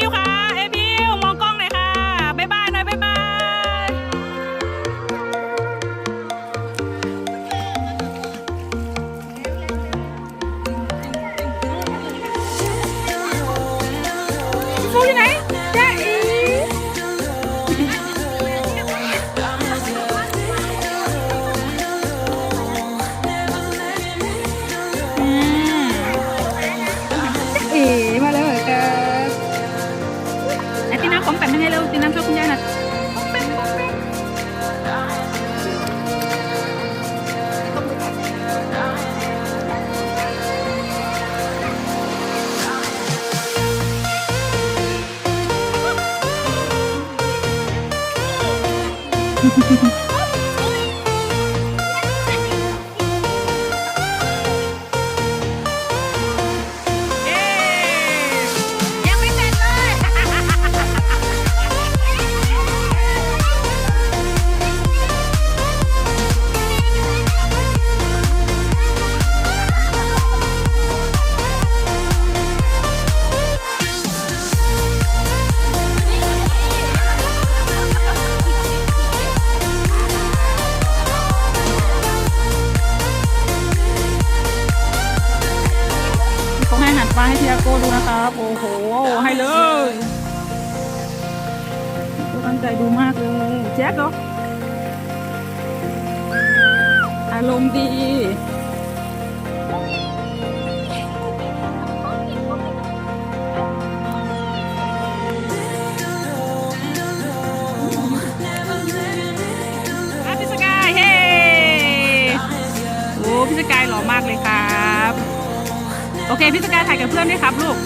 บิวค่ะเอบิวมองกล้องหน่อยค่ะบ๊ายบายหน่อยบ๊ายบายฟูอยู่ไหน Ha ha ha ha! มาให้พี่อาโก้ดูนะครับ โอ้โห ให้เลยตั้งใจดูมากเลย แจ็คเหรออารมณ์ดีพี่สกายเฮ้โอ้พี่สกายหล่อมากเลยครับโอ เคพี่สกายถ่ายกับเพื่อนด้วยครับลูก